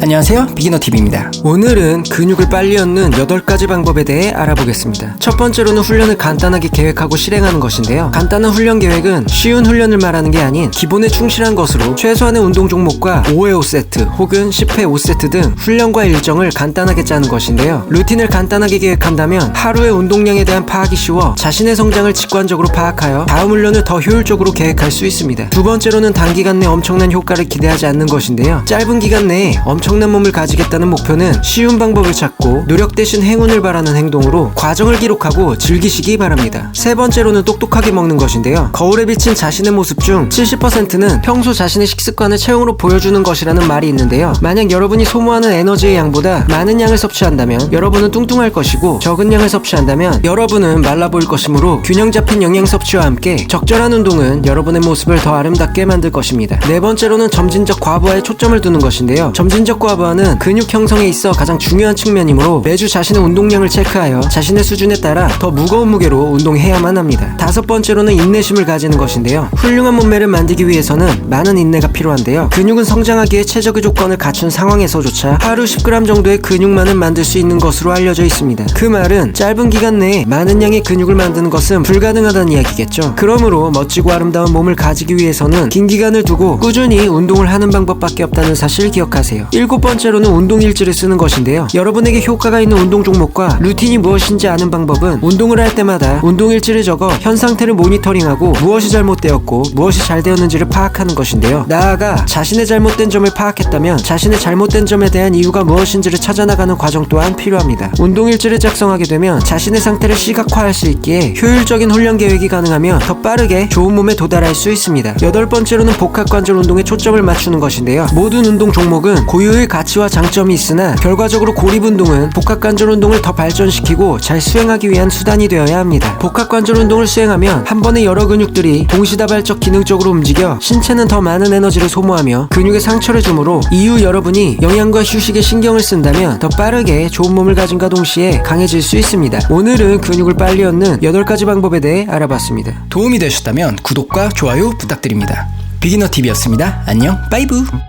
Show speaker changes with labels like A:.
A: 안녕하세요. 비기너TV입니다. 오늘은 근육을 빨리 얻는 8가지 방법에 대해 알아보겠습니다. 첫 번째로는 훈련을 간단하게 계획하고 실행하는 것인데요. 간단한 훈련 계획은 쉬운 훈련을 말하는 게 아닌 기본에 충실한 것으로 최소한의 운동 종목과 5회 5세트 혹은 10회 5세트 등 훈련과 일정을 간단하게 짜는 것인데요. 루틴을 간단하게 계획한다면 하루의 운동량에 대한 파악이 쉬워 자신의 성장을 직관적으로 파악하여 다음 훈련을 더 효율적으로 계획할 수 있습니다. 두 번째로는 단기간 내 엄청난 효과를 기대하지 않는 것인데요. 짧은 기간 내에 엄청 난 몸을 가지겠다는 목표는 쉬운 방법을 찾고 노력 대신 행운을 바라는 행동으로 과정을 기록하고 즐기시기 바랍니다. 세 번째로는 똑똑하게 먹는 것인데요. 거울에 비친 자신의 모습 중 70%는 평소 자신의 식습관을 체형으로 보여주는 것이라는 말이 있는데요. 만약 여러분이 소모하는 에너지의 양보다 많은 양을 섭취한다면 여러분은 뚱뚱할 것이고 적은 양을 섭취한다면 여러분은 말라 보일 것이므로 균형 잡힌 영양 섭취와 함께 적절한 운동은 여러분의 모습을 더 아름답게 만들 것입니다. 네 번째로는 점진적 과부하에 초점을 두는 것인데요. 점진적 과부하는 근육 형성에 있어 가장 중요한 측면이므로 매주 자신의 운동량을 체크하여 자신의 수준에 따라 더 무거운 무게로 운동해야만 합니다. 다섯 번째로는 인내심을 가지는 것인데요. 훌륭한 몸매를 만들기 위해서는 많은 인내가 필요한데요. 근육은 성장하기에 최적의 조건을 갖춘 상황에서조차 하루 10g 정도의 근육만은 만들 수 있는 것으로 알려져 있습니다. 그 말은 짧은 기간 내에 많은 양의 근육을 만드는 것은 불가능하다는 이야기겠죠. 그러므로 멋지고 아름다운 몸을 가지기 위해서는 긴 기간을 두고 꾸준히 운동을 하는 방법밖에 없다는 사실 기억하세요. 일곱 번째로는 운동 일지를 쓰는 것인데요. 여러분에게 효과가 있는 운동 종목과 루틴이 무엇인지 아는 방법은 운동을 할 때마다 운동 일지를 적어 현 상태를 모니터링하고 무엇이 잘못되었고 무엇이 잘 되었는지를 파악하는 것인데요. 나아가 자신의 잘못된 점을 파악했다면 자신의 잘못된 점에 대한 이유가 무엇인지를 찾아나가는 과정 또한 필요합니다. 운동 일지를 작성하게 되면 자신의 상태를 시각화할 수 있기에 효율적인 훈련 계획이 가능하며 더 빠르게 좋은 몸에 도달할 수 있습니다. 여덟 번째로는 복합관절 운동에 초점을 맞추는 것인데요. 모든 운동 종목은 고유 의 가치와 장점이 있으나 결과적으로 고립 운동은 복합관절 운동을 더 발전시키고 잘 수행하기 위한 수단이 되어야 합니다. 복합관절 운동을 수행하면 한 번에 여러 근육들이 동시다발적 기능적으로 움직여 신체는 더 많은 에너지를 소모하며 근육에 상처를 주므로 이후 여러분이 영양과 휴식에 신경을 쓴다면 더 빠르게 좋은 몸을 가진과 동시에 강해질 수 있습니다. 오늘은 근육을 빨리 얻는 8가지 방법에 대해 알아봤습니다.
B: 도움이 되셨다면 구독과 좋아요 부탁드립니다. 비기너TV였습니다. 안녕, 빠이브!